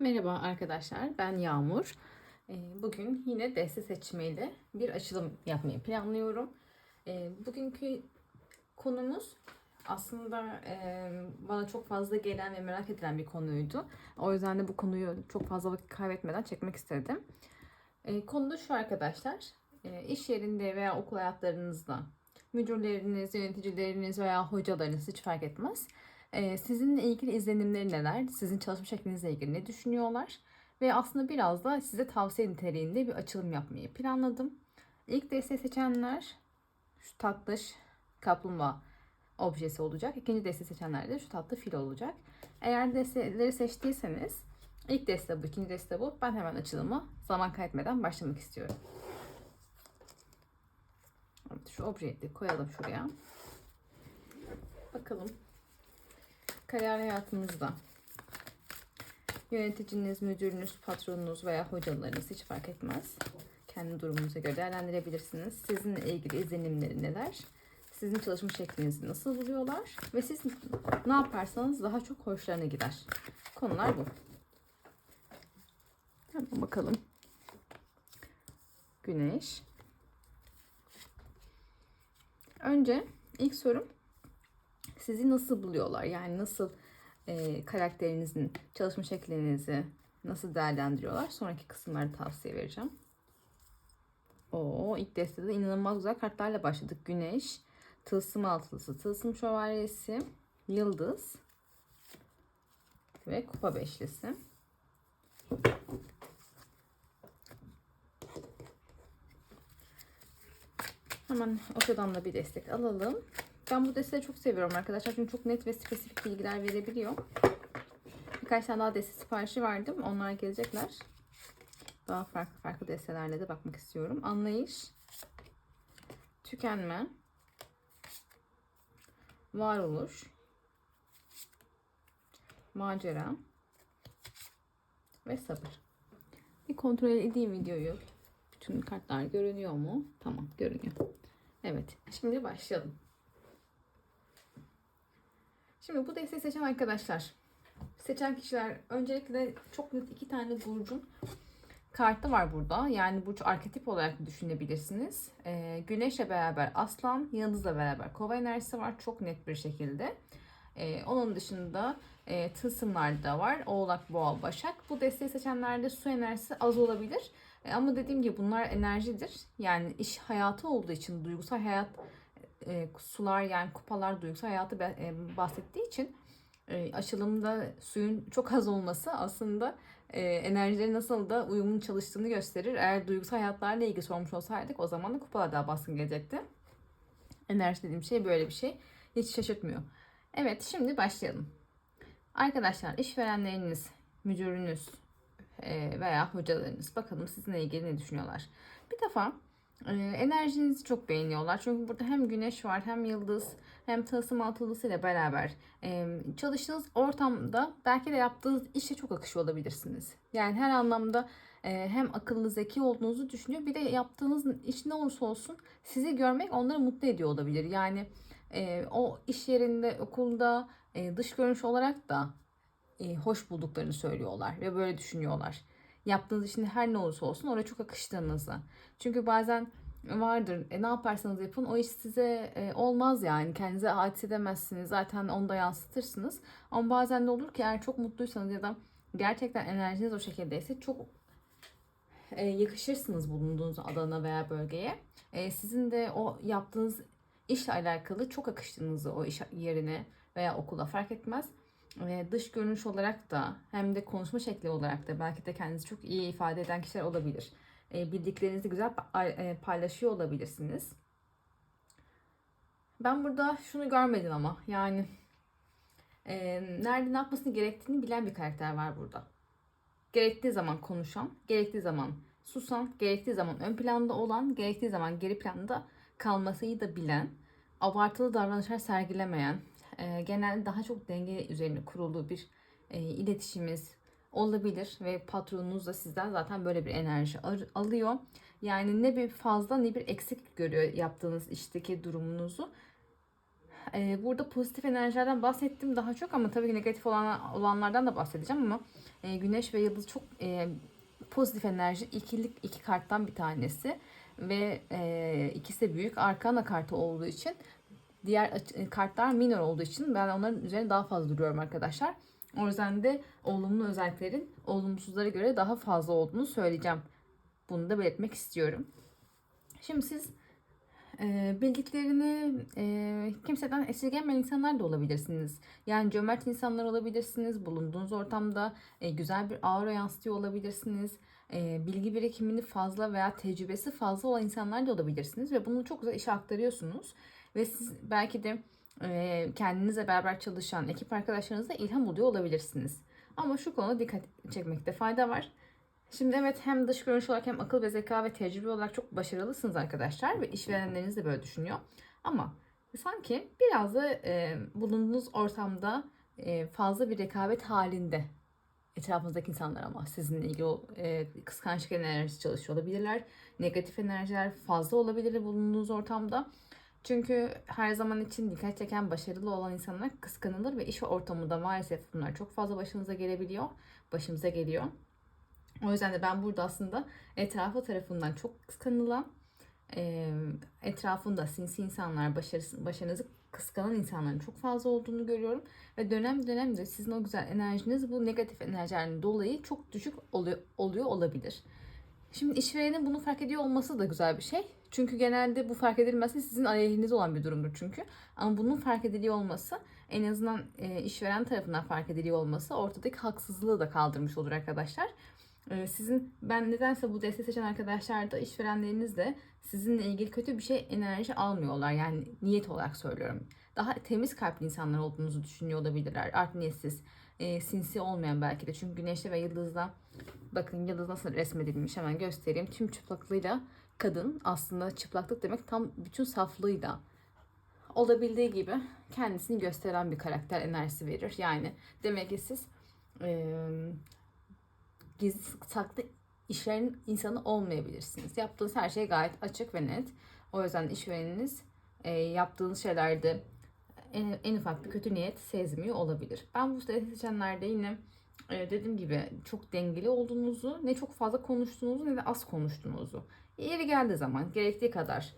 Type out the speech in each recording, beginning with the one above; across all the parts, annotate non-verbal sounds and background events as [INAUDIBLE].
Merhaba arkadaşlar, ben Yağmur. Ee, Bugün yine deste seçmeyle bir açılım yapmayı planlıyorum. Ee, Bugünkü konumuz aslında e, bana çok fazla gelen ve merak edilen bir konuydu. O yüzden de bu konuyu çok fazla vakit kaybetmeden çekmek istedim. Ee, Konu da şu arkadaşlar, e, iş yerinde veya okul hayatlarınızda müdürleriniz, yöneticileriniz veya hocalarınız hiç fark etmez. Ee, sizinle ilgili izlenimleri neler? Sizin çalışma şeklinizle ilgili ne düşünüyorlar? Ve aslında biraz da size tavsiye niteliğinde bir açılım yapmayı planladım. İlk desteği seçenler şu tatlış kaplumbağa objesi olacak. İkinci desteği seçenler de şu tatlı fil olacak. Eğer desteleri seçtiyseniz ilk deste bu, ikinci deste bu. Ben hemen açılımı zaman kaybetmeden başlamak istiyorum. Evet, şu objeyi de koyalım şuraya. Bakalım kariyer hayatınızda yöneticiniz, müdürünüz, patronunuz veya hocalarınız hiç fark etmez. Kendi durumunuza göre değerlendirebilirsiniz. Sizinle ilgili izlenimleri neler? Sizin çalışma şeklinizi nasıl buluyorlar? Ve siz ne yaparsanız daha çok hoşlarına gider. Konular bu. Hemen bakalım. Güneş. Önce ilk sorum sizi nasıl buluyorlar? Yani nasıl e, karakterinizin çalışma şeklinizi nasıl değerlendiriyorlar? Sonraki kısımlarda tavsiye vereceğim. O ilk destede inanılmaz güzel kartlarla başladık. Güneş, tılsım altılısı, tılsım şövalyesi, yıldız ve kupa beşlisi. Hemen ortadan da bir destek alalım. Ben bu desteği çok seviyorum arkadaşlar. Çünkü çok net ve spesifik bilgiler verebiliyor. Birkaç tane daha deste siparişi verdim. Onlar gelecekler. Daha farklı farklı destelerle de bakmak istiyorum. Anlayış. Tükenme. Varoluş. Macera. Ve sabır. Bir kontrol edeyim videoyu. Bütün kartlar görünüyor mu? Tamam görünüyor. Evet. Şimdi başlayalım. Şimdi bu desteği seçen arkadaşlar, seçen kişiler öncelikle çok net iki tane burcun kartı var burada. Yani burç arketip olarak düşünebilirsiniz. Ee, güneşle beraber aslan, yıldızla beraber kova enerjisi var çok net bir şekilde. Ee, onun dışında e, tılsımlar da var. Oğlak, boğa, başak. Bu desteği seçenlerde su enerjisi az olabilir. E, ama dediğim gibi bunlar enerjidir. Yani iş hayatı olduğu için duygusal hayat e, sular yani kupalar duygusal hayatı e, bahsettiği için e, açılımda suyun çok az olması aslında e, enerjileri nasıl da uyumun çalıştığını gösterir. Eğer duygusal hayatlarla ilgili sormuş olsaydık o zaman da kupalar daha baskın gelecekti. Enerji dediğim şey böyle bir şey. Hiç şaşırtmıyor. Evet şimdi başlayalım. Arkadaşlar işverenleriniz, müdürünüz e, veya hocalarınız bakalım sizinle ilgili ne düşünüyorlar. Bir defa enerjinizi çok beğeniyorlar. Çünkü burada hem güneş var hem yıldız hem tılsım altılısı ile beraber çalıştığınız ortamda belki de yaptığınız işe çok akışı olabilirsiniz. Yani her anlamda e, hem akıllı zeki olduğunuzu düşünüyor. Bir de yaptığınız iş ne olursa olsun sizi görmek onları mutlu ediyor olabilir. Yani e, o iş yerinde, okulda e, dış görünüş olarak da hoş bulduklarını söylüyorlar ve böyle düşünüyorlar yaptığınız işin her ne olursa olsun oraya çok akıştığınızı. Çünkü bazen vardır e, ne yaparsanız yapın o iş size e, olmaz yani. Kendinize ait hissedemezsiniz zaten onu da yansıtırsınız. Ama bazen de olur ki eğer çok mutluysanız ya da gerçekten enerjiniz o şekildeyse çok e, yakışırsınız bulunduğunuz alana veya bölgeye. E, sizin de o yaptığınız işle alakalı çok akıştığınızı o iş yerine veya okula fark etmez e, dış görünüş olarak da hem de konuşma şekli olarak da belki de kendinizi çok iyi ifade eden kişiler olabilir. E, bildiklerinizi güzel e, paylaşıyor olabilirsiniz. Ben burada şunu görmedim ama yani e, nerede ne yapmasını gerektiğini bilen bir karakter var burada. Gerektiği zaman konuşan, gerektiği zaman susan, gerektiği zaman ön planda olan, gerektiği zaman geri planda kalmasıyı da bilen, abartılı davranışlar sergilemeyen, e, genelde daha çok denge üzerine kurulu bir e, iletişimimiz olabilir ve patronunuz da sizden zaten böyle bir enerji alıyor. Yani ne bir fazla ne bir eksik görüyor yaptığınız işteki durumunuzu. e, burada pozitif enerjilerden bahsettim daha çok ama tabii ki negatif olan olanlardan da bahsedeceğim ama e, Güneş ve Yıldız çok e, pozitif enerji ikilik iki karttan bir tanesi ve e, ikisi de büyük arkana kartı olduğu için diğer e, kartlar minor olduğu için ben onların üzerine daha fazla duruyorum arkadaşlar. O yüzden de olumlu özelliklerin olumsuzlara göre daha fazla olduğunu söyleyeceğim. Bunu da belirtmek istiyorum. Şimdi siz e, bildiklerini e, kimseden esirgemeyen insanlar da olabilirsiniz. Yani cömert insanlar olabilirsiniz. Bulunduğunuz ortamda e, güzel bir aura yansıtıyor olabilirsiniz. E, bilgi birikimini fazla veya tecrübesi fazla olan insanlar da olabilirsiniz. Ve bunu çok güzel işe aktarıyorsunuz. Ve siz belki de e, kendinizle beraber çalışan ekip arkadaşlarınıza ilham oluyor olabilirsiniz. Ama şu konuda dikkat çekmekte fayda var. Şimdi evet hem dış görünüş olarak hem akıl ve zeka ve tecrübe olarak çok başarılısınız arkadaşlar ve işverenleriniz de böyle düşünüyor. Ama sanki biraz da e, bulunduğunuz ortamda e, fazla bir rekabet halinde etrafınızdaki insanlar ama sizinle ilgili o e, kıskançlık enerjisi çalışıyor olabilirler. Negatif enerjiler fazla olabilir bulunduğunuz ortamda. Çünkü her zaman için dikkat çeken başarılı olan insanlar kıskanılır ve iş ortamında maalesef bunlar çok fazla başınıza gelebiliyor. Başımıza geliyor. O yüzden de ben burada aslında etrafı tarafından çok kıskanılan, etrafında sinsi insanlar, başarısı, başarınızı kıskanan insanların çok fazla olduğunu görüyorum. Ve dönem dönem de sizin o güzel enerjiniz bu negatif enerjilerin dolayı çok düşük oluyor, oluyor olabilir. Şimdi işverenin bunu fark ediyor olması da güzel bir şey. Çünkü genelde bu fark edilmesi sizin aleyhinize olan bir durumdur çünkü. Ama bunun fark ediliyor olması en azından e, işveren tarafından fark ediliyor olması ortadaki haksızlığı da kaldırmış olur arkadaşlar. E, sizin ben nedense bu desteği seçen arkadaşlar da işverenleriniz de sizinle ilgili kötü bir şey enerji almıyorlar. Yani niyet olarak söylüyorum. Daha temiz kalpli insanlar olduğunuzu düşünüyor olabilirler. Art niyetsiz, e, sinsi olmayan belki de. Çünkü güneşte ve yıldızda bakın yıldız nasıl resmedilmiş hemen göstereyim. Tüm çıplaklığıyla kadın aslında çıplaklık demek tam bütün saflığıyla olabildiği gibi kendisini gösteren bir karakter enerjisi verir. Yani demek ki siz e, gizli saklı işlerin insanı olmayabilirsiniz. Yaptığınız her şey gayet açık ve net. O yüzden işvereniniz e, yaptığınız şeylerde en, en ufak bir kötü niyet sezmiyor olabilir. Ben bu seçenlerde yine e, dediğim gibi çok dengeli olduğunuzu, ne çok fazla konuştuğunuzu ne de az konuştuğunuzu. Yeri geldiği zaman gerektiği kadar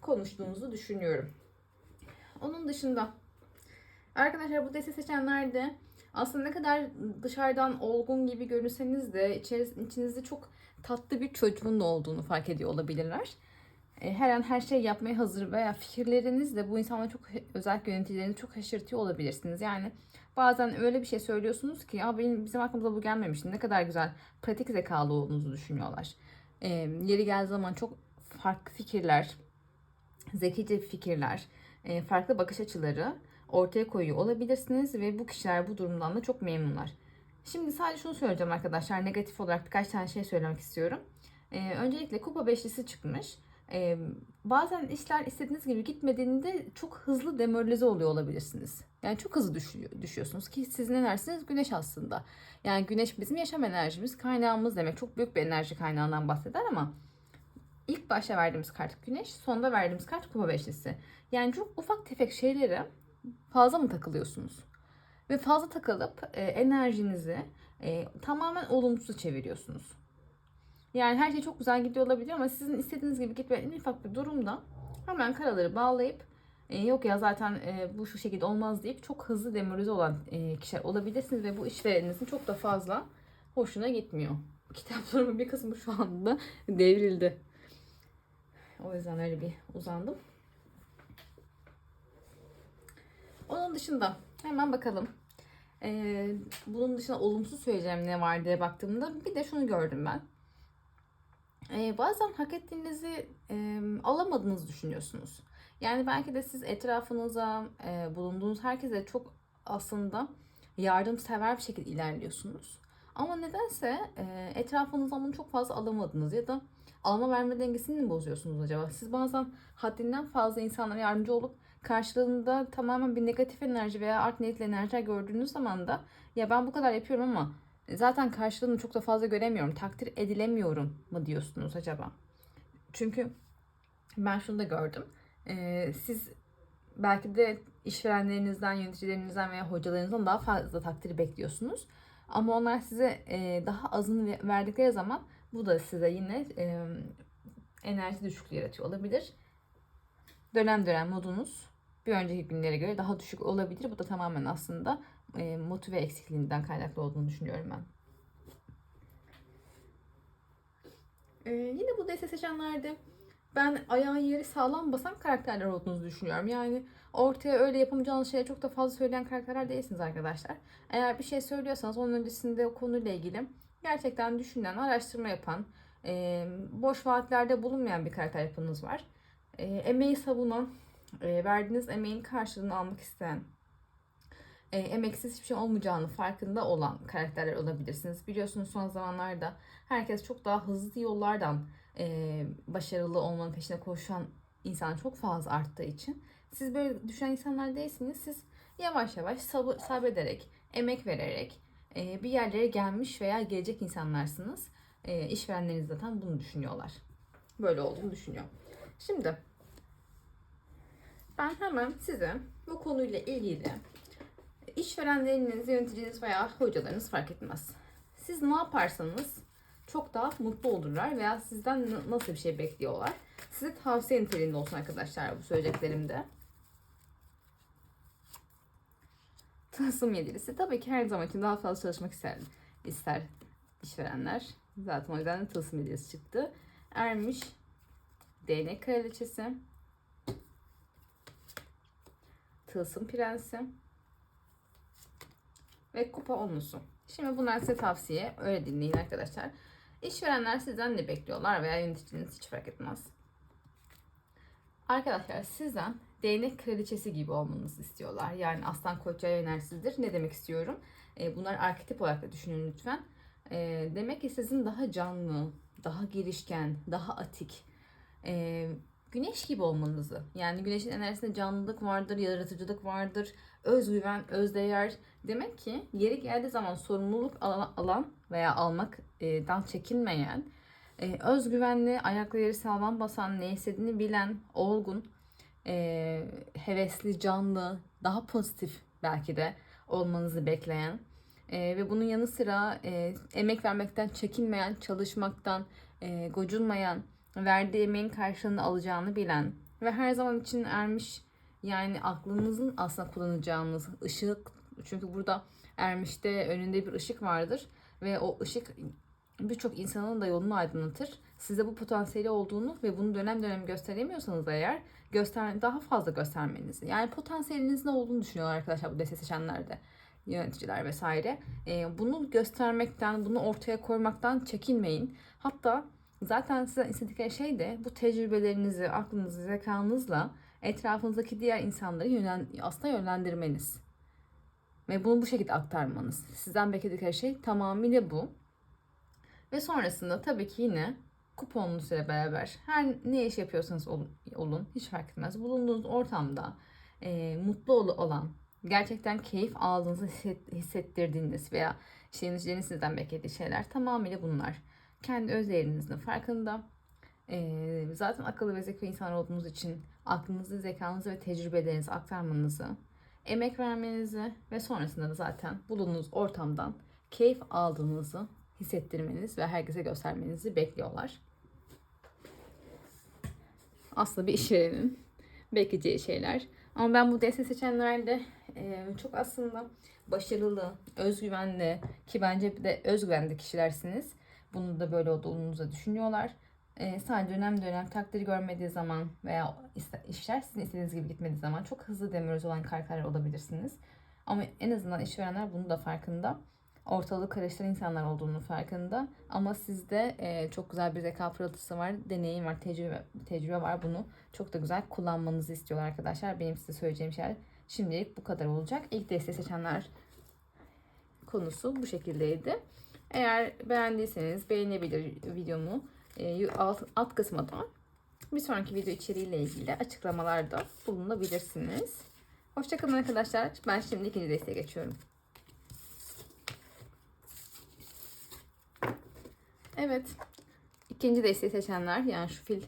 konuştuğunuzu düşünüyorum. Onun dışında arkadaşlar bu desteği seçenlerde aslında ne kadar dışarıdan olgun gibi görünseniz de içinizde çok tatlı bir çocuğun da olduğunu fark ediyor olabilirler. E, Her an her şey yapmaya hazır veya fikirleriniz de bu insanları çok özellikle yöneticilerini çok şaşırtıyor olabilirsiniz. Yani bazen öyle bir şey söylüyorsunuz ki ya benim bizim aklımıza bu gelmemişti. Ne kadar güzel pratik zekalı olduğunuzu düşünüyorlar. E, yeri geldiği zaman çok farklı fikirler, zekice fikirler, e, farklı bakış açıları ortaya koyuyor olabilirsiniz ve bu kişiler bu durumdan da çok memnunlar. Şimdi sadece şunu söyleyeceğim arkadaşlar. Negatif olarak birkaç tane şey söylemek istiyorum. Ee, öncelikle kupa beşlisi çıkmış. Ee, bazen işler istediğiniz gibi gitmediğinde çok hızlı demoralize oluyor olabilirsiniz. Yani çok hızlı düşüyor, düşüyorsunuz ki sizin enerjiniz güneş aslında. Yani güneş bizim yaşam enerjimiz, kaynağımız demek. Çok büyük bir enerji kaynağından bahseder ama ilk başta verdiğimiz kart güneş, sonda verdiğimiz kart kupa beşlisi. Yani çok ufak tefek şeylere fazla mı takılıyorsunuz? Ve fazla takılıp e, enerjinizi e, tamamen olumsuza çeviriyorsunuz. Yani her şey çok güzel gidiyor olabilir ama sizin istediğiniz gibi gitmeyen en ufak bir durumda hemen karaları bağlayıp e, yok ya zaten e, bu şu şekilde olmaz deyip çok hızlı demoralize olan e, kişiler olabilirsiniz ve bu işvereninizin çok da fazla hoşuna gitmiyor. [LAUGHS] Kitaplarımın bir kısmı şu anda devrildi. O yüzden öyle bir uzandım. Onun dışında hemen bakalım. Ee, bunun dışında olumsuz söyleyeceğim ne var diye baktığımda bir de şunu gördüm ben. Ee, bazen hak ettiğinizi e, alamadığınızı düşünüyorsunuz. Yani belki de siz etrafınıza, e, bulunduğunuz herkese çok aslında yardımsever bir şekilde ilerliyorsunuz. Ama nedense e, etrafınızdan bunu çok fazla alamadınız ya da alma verme dengesini mi bozuyorsunuz acaba? Siz bazen haddinden fazla insanlara yardımcı olup karşılığında tamamen bir negatif enerji veya art niyetli enerjiler gördüğünüz zaman da ya ben bu kadar yapıyorum ama zaten karşılığını çok da fazla göremiyorum, takdir edilemiyorum mu diyorsunuz acaba? Çünkü ben şunu da gördüm. Ee, siz belki de işverenlerinizden, yöneticilerinizden veya hocalarınızdan daha fazla takdiri bekliyorsunuz. Ama onlar size e, daha azını ve- verdikleri zaman bu da size yine e, enerji düşüklüğü yaratıyor olabilir. Dönem dönem modunuz bir önceki günlere göre daha düşük olabilir. Bu da tamamen aslında e, motive eksikliğinden kaynaklı olduğunu düşünüyorum ben. Ee, yine bu deste seçenlerde ben ayağın yeri sağlam basan karakterler olduğunuzu düşünüyorum. Yani ortaya öyle yapamayacağınız şeye çok da fazla söyleyen karakterler değilsiniz arkadaşlar. Eğer bir şey söylüyorsanız onun öncesinde o konuyla ilgili gerçekten düşünen, araştırma yapan, e, boş vaatlerde bulunmayan bir karakter yapınız var. E, emeği savunan, e, verdiğiniz emeğin karşılığını almak isteyen, e, emeksiz hiçbir şey olmayacağını farkında olan karakterler olabilirsiniz. Biliyorsunuz son zamanlarda herkes çok daha hızlı yollardan e, başarılı olmanın peşine koşan insan çok fazla arttığı için siz böyle düşünen insanlar değilsiniz. Siz yavaş yavaş sabır, sabrederek, emek vererek e, bir yerlere gelmiş veya gelecek insanlarsınız. E, işverenleriniz zaten bunu düşünüyorlar. Böyle olduğunu düşünüyor. Şimdi ben hemen size bu konuyla ilgili işverenleriniz, yöneticiniz veya hocalarınız fark etmez. Siz ne yaparsanız çok daha mutlu olurlar veya sizden nasıl bir şey bekliyorlar. Size tavsiye niteliğinde olsun arkadaşlar bu söyleyeceklerimde. Tılsım yedilisi tabii ki her zaman için daha fazla çalışmak ister, ister işverenler. Zaten o yüzden de tılsım yedilisi çıktı. Ermiş değnek kraliçesi. Tılsım prensi ve kupa onlusu. Şimdi bunlar size tavsiye. Öyle dinleyin arkadaşlar. İşverenler sizden ne bekliyorlar veya yöneticiniz hiç fark etmez. Arkadaşlar sizden değnek kraliçesi gibi olmanızı istiyorlar. Yani aslan koç yay yönelsizdir. Ne demek istiyorum? E, bunlar arketip olarak da düşünün lütfen. E, demek ki sizin daha canlı, daha girişken, daha atik, e, güneş gibi olmanızı. Yani güneşin enerjisinde canlılık vardır, yaratıcılık vardır, özgüven, özdeğer. Demek ki yeri geldiği zaman sorumluluk alan, veya almaktan çekinmeyen, e, özgüvenli, ayakları sağlam basan, ne istediğini bilen, olgun, e, hevesli, canlı, daha pozitif belki de olmanızı bekleyen e, ve bunun yanı sıra e, emek vermekten çekinmeyen, çalışmaktan e, gocunmayan, verdiği emeğin karşılığını alacağını bilen ve her zaman için ermiş yani aklınızın aslında kullanacağınız ışık çünkü burada ermişte önünde bir ışık vardır ve o ışık birçok insanın da yolunu aydınlatır. Size bu potansiyeli olduğunu ve bunu dönem dönem gösteremiyorsanız eğer göster daha fazla göstermenizi. Yani potansiyeliniz ne olduğunu düşünüyorlar arkadaşlar bu deste seçenlerde yöneticiler vesaire. Ee, bunu göstermekten, bunu ortaya koymaktan çekinmeyin. Hatta zaten sizden istedikleri şey de bu tecrübelerinizi, aklınızı, zekanızla etrafınızdaki diğer insanları yönlen, aslında yönlendirmeniz. Ve bunu bu şekilde aktarmanız. Sizden bekledikleri şey tamamıyla bu. Ve sonrasında tabii ki yine kuponunuzla beraber her ne iş yapıyorsanız olun, hiç fark etmez. Bulunduğunuz ortamda e, mutlu ol- olan, gerçekten keyif aldığınızı hisset- hissettirdiğiniz veya işleyicilerin sizden beklediği şeyler tamamıyla bunlar. Kendi öz değerinizin farkında. E, zaten akıllı ve zeki insan olduğunuz için aklınızı, zekanızı ve tecrübelerinizi aktarmanızı, emek vermenizi ve sonrasında da zaten bulunduğunuz ortamdan keyif aldığınızı hissettirmeniz ve herkese göstermenizi bekliyorlar. Aslında bir işverenin bekleyeceği şeyler. Ama ben bu deste seçenlerde e, çok aslında başarılı, özgüvenli ki bence de özgüvenli kişilersiniz. Bunu da böyle olduğunuzu düşünüyorlar. E, sadece dönem dönem takdiri görmediği zaman veya işler sizin istediğiniz gibi gitmediği zaman çok hızlı demiriz olan karakterler olabilirsiniz. Ama en azından işverenler bunu da farkında ortalığı karıştıran insanlar olduğunu farkında. Ama sizde e, çok güzel bir zeka pırıltısı var, deneyim var, tecrübe, tecrübe var. Bunu çok da güzel kullanmanızı istiyorlar arkadaşlar. Benim size söyleyeceğim şeyler şimdilik bu kadar olacak. İlk desteği seçenler konusu bu şekildeydi. Eğer beğendiyseniz beğenebilir videomu. E, alt, alt kısma bir sonraki video içeriğiyle ilgili açıklamalarda bulunabilirsiniz. Hoşçakalın arkadaşlar. Ben şimdi ikinci desteğe geçiyorum. Evet. İkinci desteği seçenler yani şu fil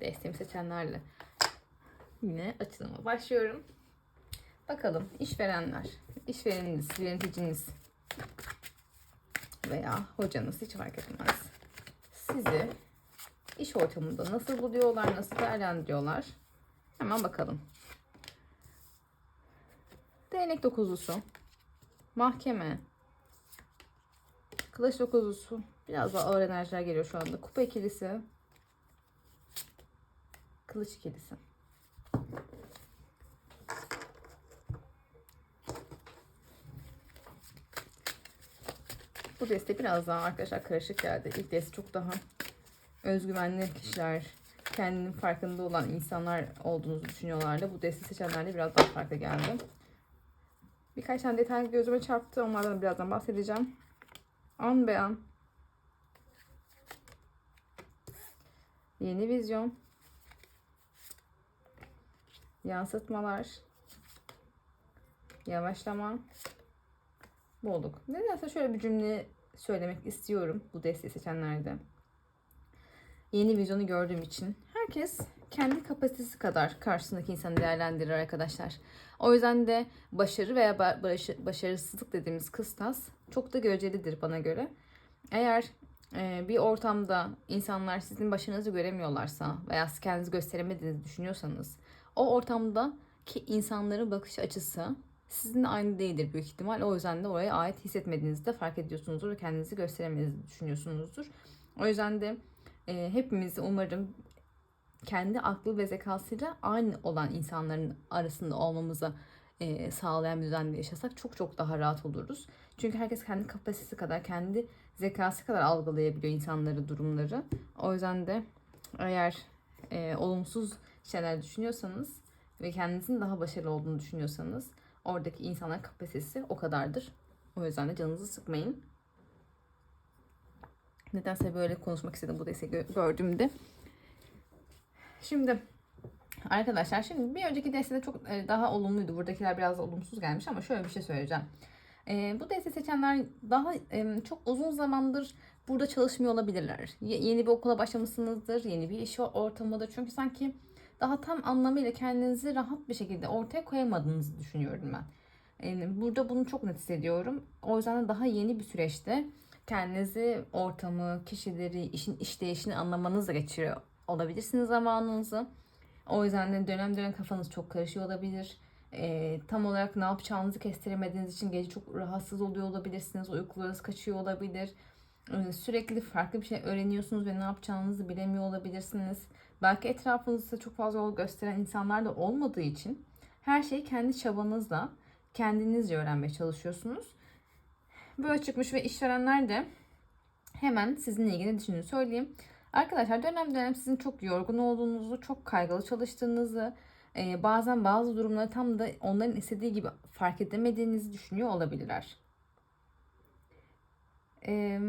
desteğimi seçenlerle yine açılıma başlıyorum. Bakalım işverenler, işvereniniz, yöneticiniz veya hocanız hiç fark etmez. Sizi iş ortamında nasıl buluyorlar, nasıl değerlendiriyorlar? Hemen bakalım. Değnek dokuzlusu, mahkeme, kılıç dokuzlusu, biraz daha ağır enerjiler geliyor şu anda. Kupa ikilisi, kılıç ikilisi. Bu deste biraz daha arkadaşlar karışık geldi. İlk deste çok daha özgüvenli kişiler, kendinin farkında olan insanlar olduğunuzu düşünüyorlardı. Bu deste seçenlerde biraz daha farklı geldi. Birkaç tane detay gözüme çarptı. Onlardan birazdan bahsedeceğim. An be an. Yeni vizyon. Yansıtmalar. Yavaşlama. Bolluk. Nedense şöyle bir cümle söylemek istiyorum bu desteği seçenlerde. Yeni vizyonu gördüğüm için herkes kendi kapasitesi kadar karşısındaki insanı değerlendirir arkadaşlar. O yüzden de başarı veya ba- baş- başarısızlık dediğimiz kıstas çok da görecelidir bana göre. Eğer e, bir ortamda insanlar sizin başarınızı göremiyorlarsa veya siz kendinizi gösteremediğinizi düşünüyorsanız o ortamda ki insanların bakış açısı sizinle aynı değildir büyük ihtimal. O yüzden de oraya ait hissetmediğinizi de fark ediyorsunuzdur ve kendinizi gösteremediğinizi düşünüyorsunuzdur. O yüzden de e, hepimiz umarım kendi aklı ve zekasıyla aynı olan insanların arasında olmamızı e, sağlayan bir düzende yaşasak çok çok daha rahat oluruz. Çünkü herkes kendi kapasitesi kadar, kendi zekası kadar algılayabiliyor insanları, durumları. O yüzden de eğer e, olumsuz şeyler düşünüyorsanız ve kendinizin daha başarılı olduğunu düşünüyorsanız oradaki insanların kapasitesi o kadardır. O yüzden de canınızı sıkmayın. Nedense böyle konuşmak istedim bu desteği gö- gördüğümde. Şimdi arkadaşlar şimdi bir önceki destede çok e, daha olumluydu. Buradakiler biraz olumsuz gelmiş ama şöyle bir şey söyleyeceğim. E, bu desteği seçenler daha e, çok uzun zamandır burada çalışmıyor olabilirler. Ye- yeni bir okula başlamışsınızdır, yeni bir iş ortamıdır. Çünkü sanki daha tam anlamıyla kendinizi rahat bir şekilde ortaya koyamadığınızı düşünüyorum ben. Yani burada bunu çok net hissediyorum. O yüzden de daha yeni bir süreçte kendinizi, ortamı, kişileri, işin işleyişini anlamanızla geçiriyor olabilirsiniz zamanınızı. O yüzden de dönem dönem kafanız çok karışıyor olabilir. Ee, tam olarak ne yapacağınızı kestiremediğiniz için gece çok rahatsız oluyor olabilirsiniz. Uykularınız kaçıyor olabilir. Ee, sürekli farklı bir şey öğreniyorsunuz ve ne yapacağınızı bilemiyor olabilirsiniz. Belki etrafınızda çok fazla yol gösteren insanlar da olmadığı için her şeyi kendi çabanızla, kendinizce öğrenmeye çalışıyorsunuz. Böyle çıkmış ve işverenler de hemen sizinle ilgili ne düşündüğünü söyleyeyim. Arkadaşlar dönem dönem sizin çok yorgun olduğunuzu, çok kaygılı çalıştığınızı, e, bazen bazı durumları tam da onların istediği gibi fark edemediğinizi düşünüyor olabilirler. E,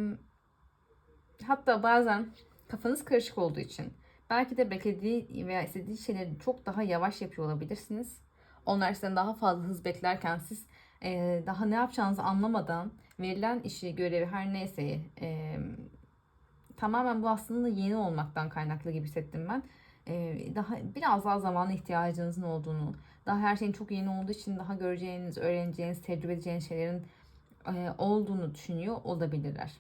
hatta bazen kafanız karışık olduğu için belki de beklediği veya istediği şeyleri çok daha yavaş yapıyor olabilirsiniz. Onlar sizden daha fazla hız beklerken siz e, daha ne yapacağınızı anlamadan verilen işi, görevi her neyse e, tamamen bu aslında yeni olmaktan kaynaklı gibi hissettim ben. E, daha biraz daha zamana ihtiyacınızın olduğunu, daha her şeyin çok yeni olduğu için daha göreceğiniz, öğreneceğiniz, tecrübe edeceğiniz şeylerin e, olduğunu düşünüyor olabilirler.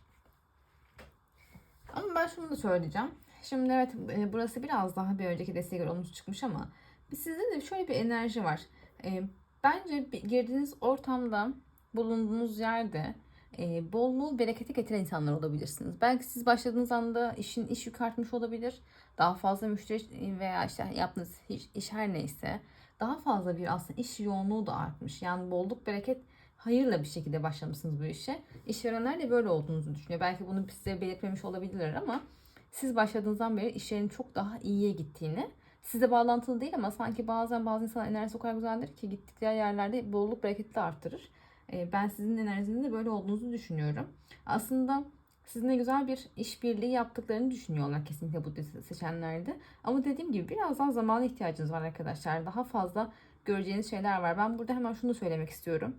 Ama ben şunu da söyleyeceğim. Şimdi evet e, burası biraz daha bir önceki desteğe göre olumsuz çıkmış ama sizde de şöyle bir enerji var. E, bence girdiğiniz ortamda, bulunduğunuz yerde e, bolluğu, bereketi getiren insanlar olabilirsiniz. Belki siz başladığınız anda işin iş yükü artmış olabilir. Daha fazla müşteri veya işte yaptığınız iş, iş her neyse daha fazla bir aslında iş yoğunluğu da artmış. Yani bolluk, bereket hayırla bir şekilde başlamışsınız bu işe. İşverenler de böyle olduğunuzu düşünüyor. Belki bunu size belirtmemiş olabilirler ama siz başladığınızdan beri işlerin çok daha iyiye gittiğini size bağlantılı değil ama sanki bazen bazı insan enerjisi o kadar güzeldir ki gittikleri yerlerde bolluk bereketi de arttırır. Ee, Ben sizin enerjinizin de böyle olduğunuzu düşünüyorum. Aslında sizinle güzel bir işbirliği yaptıklarını düşünüyorlar kesinlikle bu se- seçenlerde. Ama dediğim gibi biraz daha zamana ihtiyacınız var arkadaşlar. Daha fazla göreceğiniz şeyler var. Ben burada hemen şunu söylemek istiyorum.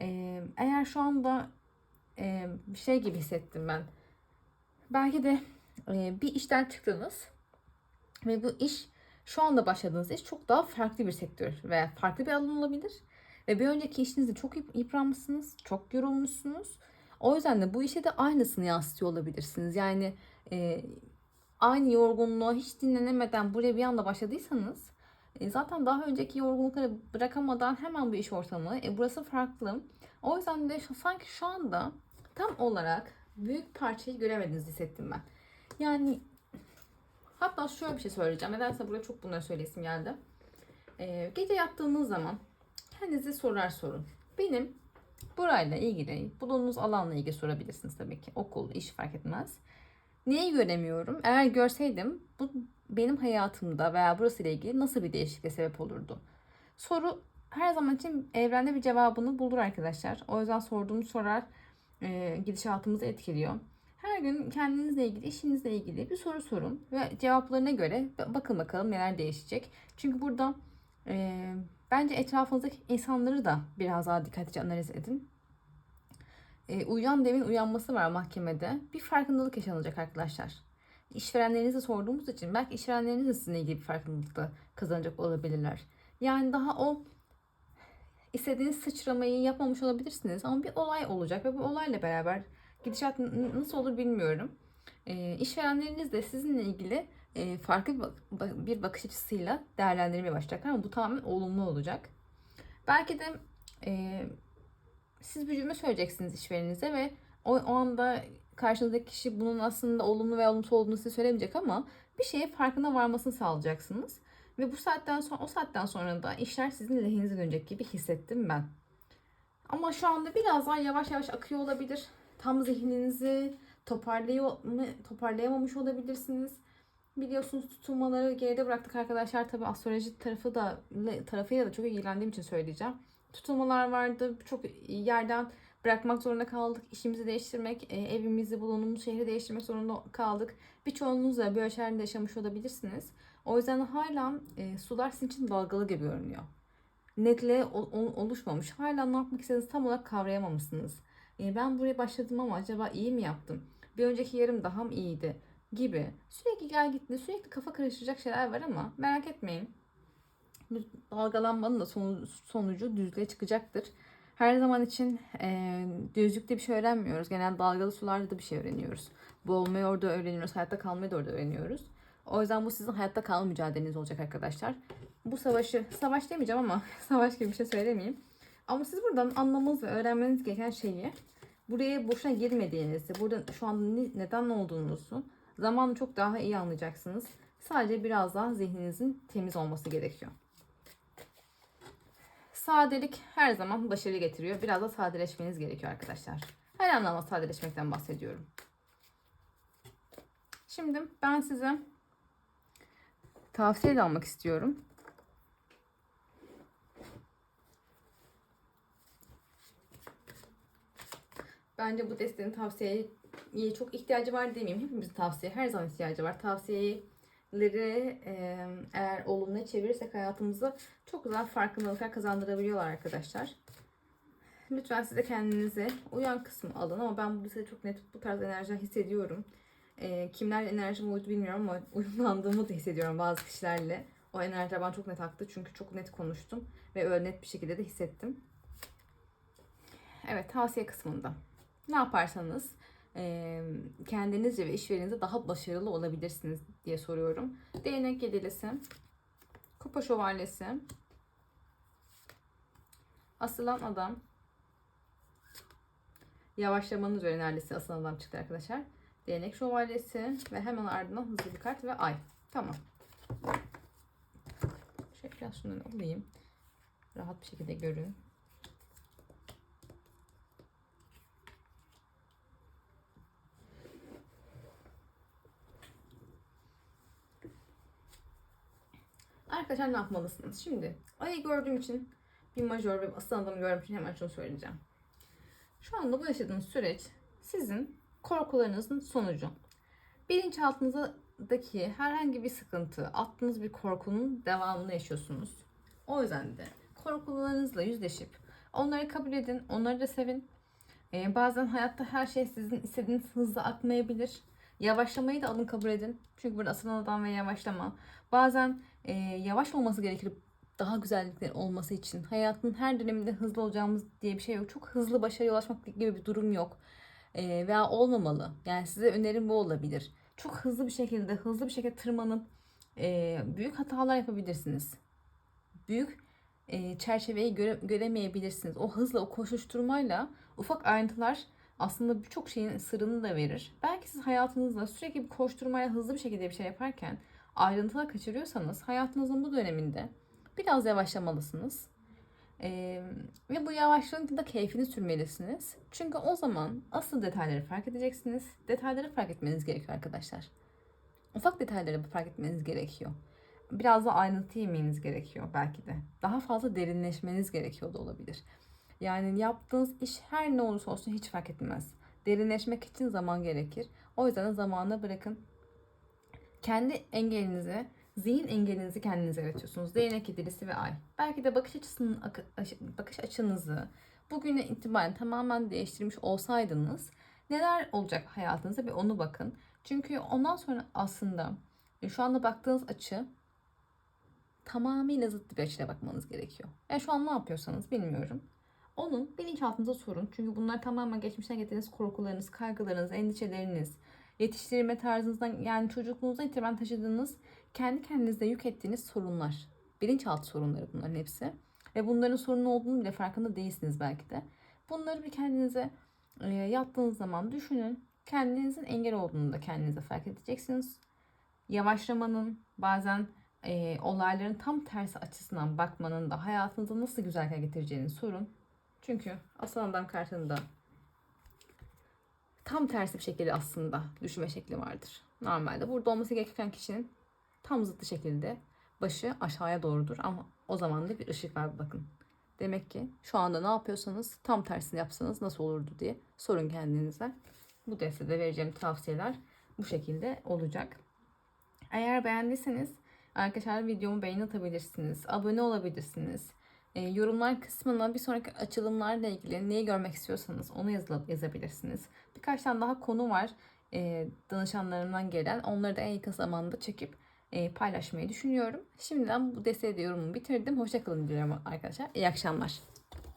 Ee, Eğer şu anda e, bir şey gibi hissettim ben. Belki de e, bir işten çıktınız ve bu iş şu anda başladığınız iş çok daha farklı bir sektör veya farklı bir alan olabilir. Ve bir önceki işinizde çok yıp- yıpranmışsınız, çok yorulmuşsunuz. O yüzden de bu işe de aynısını yansıtıyor olabilirsiniz. Yani e, aynı yorgunluğa hiç dinlenemeden buraya bir anda başladıysanız e, zaten daha önceki yorgunlukları bırakamadan hemen bu iş ortamı. E, burası farklı. O yüzden de sanki şu anda tam olarak büyük parçayı göremediniz hissettim ben. Yani hatta şöyle bir şey söyleyeceğim. Nedense buraya çok bunları söylesim geldi. E, gece yattığınız zaman kendinize sorular sorun. Benim burayla ilgili, bulunduğunuz alanla ilgili sorabilirsiniz tabii ki. Okul, iş fark etmez. Neyi göremiyorum? Eğer görseydim bu benim hayatımda veya burası ile ilgili nasıl bir değişikliğe sebep olurdu? Soru her zaman için evrende bir cevabını bulur arkadaşlar. O yüzden sorduğumuz sorular e, gidişatımızı etkiliyor. Her gün kendinizle ilgili, işinizle ilgili bir soru sorun ve cevaplarına göre bakın bakalım neler değişecek. Çünkü burada e, bence etrafınızdaki insanları da biraz daha dikkatlice analiz edin. E, uyuyan devin uyanması var mahkemede. Bir farkındalık yaşanacak arkadaşlar. İşverenlerinize sorduğumuz için belki işverenleriniz de sizinle ilgili bir farkındalık da kazanacak olabilirler. Yani daha o istediğiniz sıçramayı yapmamış olabilirsiniz ama bir olay olacak ve bu olayla beraber gidişat nasıl olur bilmiyorum. E, işverenleriniz de sizinle ilgili e, farklı bir bir bakış açısıyla değerlendirmeye başlayacaklar ama bu tamamen olumlu olacak. Belki de e, siz bir cümle söyleyeceksiniz işverenize ve o, o anda karşınızdaki kişi bunun aslında olumlu veya olumsuz olduğunu size söylemeyecek ama bir şeye farkına varmasını sağlayacaksınız. Ve bu saatten sonra o saatten sonra da işler sizin lehinize dönecek gibi hissettim ben. Ama şu anda biraz daha yavaş yavaş akıyor olabilir. Tam zihninizi toparlayamamış olabilirsiniz. Biliyorsunuz tutulmaları geride bıraktık arkadaşlar. Tabi astroloji tarafı da tarafıyla da çok ilgilendiğim için söyleyeceğim. Tutulmalar vardı. Çok yerden bırakmak zorunda kaldık. İşimizi değiştirmek, e, evimizi, bulunduğumuz şehri değiştirmek zorunda kaldık. Birçoğunuz da böyle şeylerde yaşamış olabilirsiniz. O yüzden hala e, sular sizin için dalgalı gibi görünüyor. Netliğe ol- ol- oluşmamış. Hala ne yapmak istediğinizi tam olarak kavrayamamışsınız. E, ben buraya başladım ama acaba iyi mi yaptım? Bir önceki yarım daha mı iyiydi? Gibi. Sürekli gel gitti, sürekli kafa karıştıracak şeyler var ama merak etmeyin. Dalgalanmanın da sonu- sonucu düzlüğe çıkacaktır. Her zaman için e, düzlükte bir şey öğrenmiyoruz. Genel dalgalı sularda da bir şey öğreniyoruz. Boğulmayı orada öğreniyoruz. Hayatta kalmayı da orada öğreniyoruz. O yüzden bu sizin hayatta kalma mücadeleniz olacak arkadaşlar. Bu savaşı, savaş demeyeceğim ama [LAUGHS] savaş gibi bir şey söylemeyeyim. Ama siz buradan anlamanız ve öğrenmeniz gereken şeyi buraya boşuna girmediğinizi, burada şu an ne- neden olduğunuzu zamanla çok daha iyi anlayacaksınız. Sadece biraz daha zihninizin temiz olması gerekiyor. Sadelik her zaman başarı getiriyor. Biraz da sadeleşmeniz gerekiyor arkadaşlar. Her anlamda sadeleşmekten bahsediyorum. Şimdi ben size tavsiye de almak istiyorum. Bence bu desteğin tavsiyeye çok ihtiyacı var demeyeyim. Hepimizin tavsiye her zaman ihtiyacı var. Tavsiyeleri e, eğer olumlu çevirirsek hayatımıza çok güzel farkındalıklar kazandırabiliyorlar arkadaşlar. Lütfen siz de kendinize uyan kısmı alın ama ben burada size çok net bu tarz enerjiler hissediyorum. E, kimlerle enerjim uydu bilmiyorum ama uyumlandığımı da hissediyorum bazı kişilerle. O enerjiler bana çok net aktı çünkü çok net konuştum ve öyle net bir şekilde de hissettim. Evet tavsiye kısmında. Ne yaparsanız e, kendinizce ve işverinizde daha başarılı olabilirsiniz diye soruyorum. Değnek yedilisi, kupa şövalyesi, asılan adam, yavaşlamanın üzerine neredeyse asılan adam çıktı arkadaşlar. Değnek şövalyesi ve hemen ardından hızlı bir kart ve ay. Tamam. Şöyle biraz şundan alayım. Rahat bir şekilde görün. Arkadaşlar ne yapmalısınız? Şimdi ayı gördüğüm için bir majör ve asıl adamı gördüğüm için hemen şunu söyleyeceğim. Şu anda bu yaşadığınız süreç sizin korkularınızın sonucu. Bilinçaltınızdaki herhangi bir sıkıntı, attığınız bir korkunun devamını yaşıyorsunuz. O yüzden de korkularınızla yüzleşip onları kabul edin, onları da sevin. Ee, bazen hayatta her şey sizin istediğiniz hızla akmayabilir. Yavaşlamayı da alın kabul edin. Çünkü burada asılan adam ve yavaşlama. Bazen e, yavaş olması gerekir daha güzellikler olması için hayatın her döneminde hızlı olacağımız diye bir şey yok. Çok hızlı başarıya ulaşmak gibi bir durum yok. Ee, veya olmamalı. Yani size önerim bu olabilir. Çok hızlı bir şekilde hızlı bir şekilde tırmanıp e, büyük hatalar yapabilirsiniz. Büyük e, çerçeveyi göre, göremeyebilirsiniz. O hızla, o koşuşturmayla ufak ayrıntılar aslında birçok şeyin sırrını da verir. Belki siz hayatınızda sürekli bir koşturmayla hızlı bir şekilde bir şey yaparken ayrıntılar kaçırıyorsanız hayatınızın bu döneminde biraz yavaşlamalısınız. Ee, ve bu yavaşlığın da keyfini sürmelisiniz. Çünkü o zaman asıl detayları fark edeceksiniz. Detayları fark etmeniz gerekiyor arkadaşlar. Ufak detayları fark etmeniz gerekiyor. Biraz da ayrıntı yemeniz gerekiyor belki de. Daha fazla derinleşmeniz gerekiyor da olabilir. Yani yaptığınız iş her ne olursa olsun hiç fark etmez. Derinleşmek için zaman gerekir. O yüzden de bırakın. Kendi engelinizi, zihin engelinizi kendinize yaratıyorsunuz. Değnek ikilisi ve ay. Belki de bakış açısının bakış açınızı bugüne itibaren tamamen değiştirmiş olsaydınız neler olacak hayatınızda bir onu bakın. Çünkü ondan sonra aslında e, şu anda baktığınız açı tamamıyla zıt bir açıyla bakmanız gerekiyor. Yani şu an ne yapıyorsanız bilmiyorum. Onun bilinçaltınıza sorun. Çünkü bunlar tamamen geçmişten getirdiğiniz korkularınız, kaygılarınız, endişeleriniz, yetiştirme tarzınızdan yani çocukluğunuzdan itibaren taşıdığınız kendi kendinize yük ettiğiniz sorunlar. Bilinçaltı sorunları bunların hepsi. Ve bunların sorun olduğunu bile farkında değilsiniz belki de. Bunları bir kendinize e, yattığınız zaman düşünün. Kendinizin engel olduğunu da kendinize fark edeceksiniz. Yavaşlamanın bazen e, olayların tam tersi açısından bakmanın da hayatınıza nasıl güzellikler getireceğini sorun. Çünkü aslan adam kartında tam tersi bir şekilde aslında düşünme şekli vardır. Normalde burada olması gereken kişinin tam zıttı şekilde başı aşağıya doğrudur ama o zaman da bir ışık var bakın. Demek ki şu anda ne yapıyorsanız tam tersini yapsanız nasıl olurdu diye sorun kendinize. Bu destede vereceğim tavsiyeler bu şekilde olacak. Eğer beğendiyseniz arkadaşlar videomu beğeni atabilirsiniz. Abone olabilirsiniz. E, yorumlar kısmına bir sonraki açılımlarla ilgili neyi görmek istiyorsanız onu yazılıp yazabilirsiniz. Birkaç tane daha konu var e, danışanlarımdan gelen. Onları da en yakın zamanda çekip e, paylaşmayı düşünüyorum. Şimdiden bu desteği de yorumumu bitirdim. Hoşçakalın diliyorum arkadaşlar. İyi akşamlar.